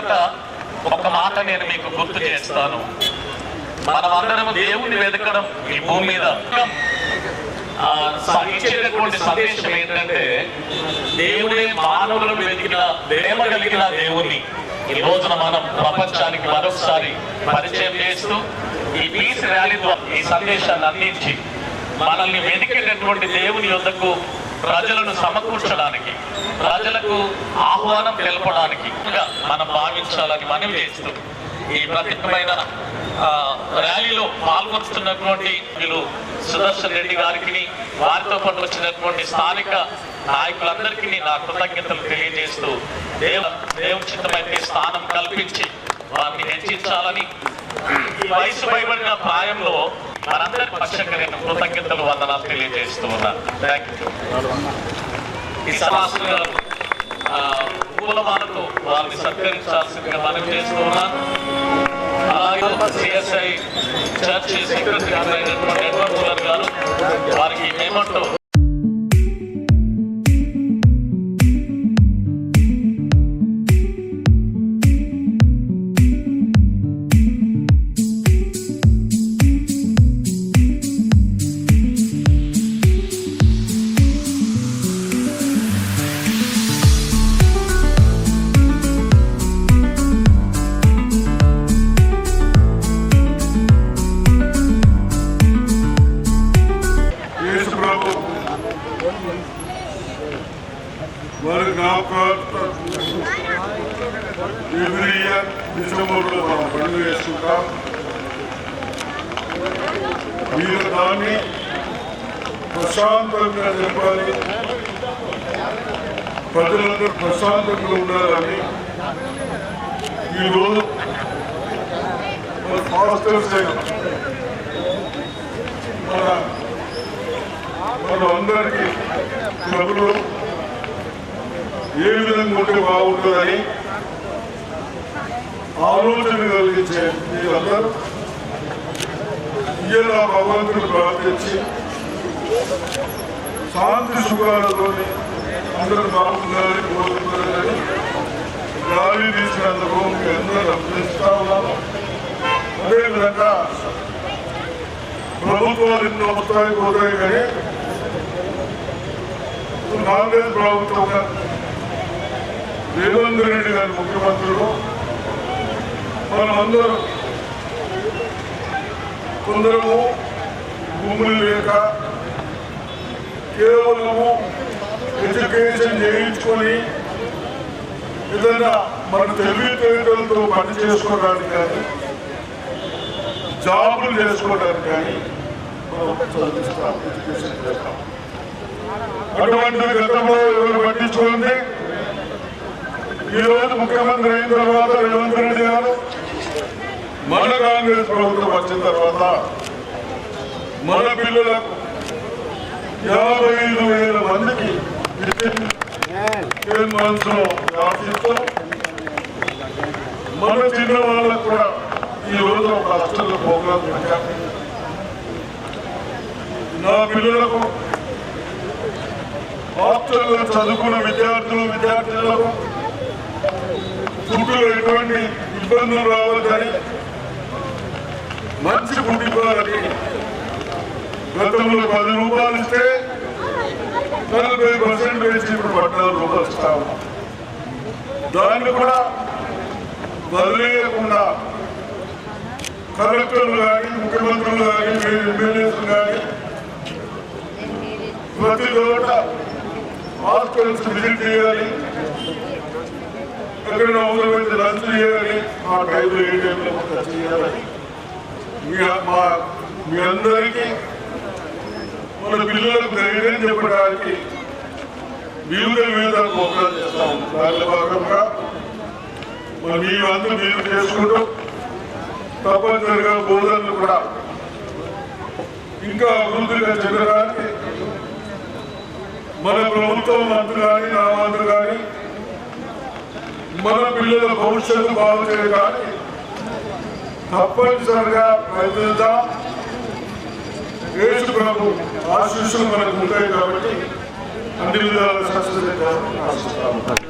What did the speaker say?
ప్రత్యేకత ఒక మాట నేను మీకు గుర్తు చేస్తాను. మనం అందరం దేవుని వెతకడం ఈ భూమి మీద. ఇచ్చేటటువంటి సందేశం ఏంటంటే దేవుడే మానవులను వెతికిన ప్రేమ కలిగిన దేవుని ఈ రోజున మనం ప్రపంచానికి మరొకసారి పరిచయం చేస్తూ ఈ పీస్ ర్యాలీ ద్వారా ఈ సందేశాన్ని అందించి మనల్ని వెతికేటటువంటి దేవుని యొద్దకు ప్రజలను సమకూర్చడానికి ప్రజలకు ఆహ్వానం తెలపడానికి మనం భావించాలని మనవి చేస్తూ ఈ ప్రత్యేకమైన ర్యాలీలో పాల్గొస్తున్నటువంటి వీళ్ళు సుదర్శన్ రెడ్డి గారికి వారితో పాటు వచ్చినటువంటి స్థానిక నాయకులందరికీ నా కృతజ్ఞతలు తెలియజేస్తూ దేవ దేవుని స్థానం కల్పించి వారిని హెచ్చించాలని ఈ వయసు భయపడిన ప్రాయంలో మనందరి పక్షంగా నేను కృతజ్ఞతలు వందనాలు తెలియజేస్తూ ఉన్నాను థ్యాంక్ యూ ఈ సమాసం గారు పూలమాలతో వారిని సత్కరించాల్సిందిగా మనం చేస్తూ ఉన్నాను సిఎస్ఐ చర్చ్ సెక్రటరీ గారు గారు వారికి మేమంటూ ఎవ్రీ ఇయర్ డిసెంబర్లో మనం పండుగ చేసుకుంటాం మీరు దాన్ని ప్రశాంతంగా చెప్పాలి ప్రజలందరూ ప్రశాంతంగా ఉండాలని ఈరోజు మన ఫాస్టర్స్ అయిన మన మనం అందరికీ క్లబ్లో ఏ విధంగా ఉంటే బాగుంటుందని ఆలోచన కలిగించే మీరందరూ ఇయ్యాల భగవంతుని ప్రార్థించి శాంతి సుఖాలతోని అందరూ బాగుండాలని కోరుకుంటున్నారని గాలి తీసినందుకు మీ అందరూ అభ్యసిస్తా ఉన్నాము అదేవిధంగా ప్రభుత్వాలు ఎన్నో వస్తాయి పోతాయి కానీ నాలుగైదు ప్రభుత్వంగా రేవంత్ రెడ్డి గారి ముఖ్యమంత్రులు. మనమందరం కొందరము భూములు లేక కేవలము ఎడ్యుకేషన్ చేయించుకొని ఏదైనా మన తెలివితేటలతో పని చేసుకోవడానికి కానీ జాబులు చేసుకోవడానికి కానీ ఎడ్యుకేషన్ అటువంటి గతంలో ఎవరు పట్టించుకుంటే ఈ రోజు ముఖ్యమంత్రి అయిన తర్వాత రేవంత్ రెడ్డి గారు మన కాంగ్రెస్ ప్రభుత్వం వచ్చిన తర్వాత మన పిల్లలకు యాభై ఐదు వేల మందికి మన చిన్న వాళ్ళకు కూడా ఈ రోజు ఒక హాస్టల్ ప్రోగ్రాం పెట్టాం నా పిల్లలకు హాస్టల్లో చదువుకున్న విద్యార్థులు విద్యార్థులకు ఫుడ్లో ఎటువంటి ఇబ్బందులు రావద్దని మంచి ఫుడ్ గతంలో పది రూపాయలు ఇస్తే నలభై పర్సెంట్ వేసి ఇప్పుడు పద్నాలుగు రూపాయలు ఇస్తాము దాన్ని కూడా వదిలేయకుండా కలెక్టర్లు కానీ ముఖ్యమంత్రులు కానీ ఎమ్మెల్యేలు కానీ ప్రతి చోట హాస్పిటల్స్ విజిట్ చేయాలి. ఎక్కడ అవసరమైతే లంచ్ చేయాలి ఆ టైంలో ఏ టైంలో కూడా చేయాలని మీ మా మీ అందరికీ మన పిల్లలకు ధైర్యం చెప్పడానికి వివిధ వివిధ ప్రోగ్రాలు చేస్తాం దానిలో భాగంగా మరి మీ అందరూ మీరు చేసుకుంటూ తప్పనిసరిగా బోధనలు కూడా ఇంకా అభివృద్ధిగా చెందడానికి మన ప్రభుత్వం మంత్రులు కానీ నా మంత్రులు కానీ మన పిల్లల భవిష్యత్తు బాగుంటుంది కానీ తప్పనిసరిగా ప్రయత్నిద్దాం. యేసు ప్రభు ఆశీస్సులు మనకు ఉంటాయి కాబట్టి అన్ని విధాల సక్సెస్ ఆశిస్తాము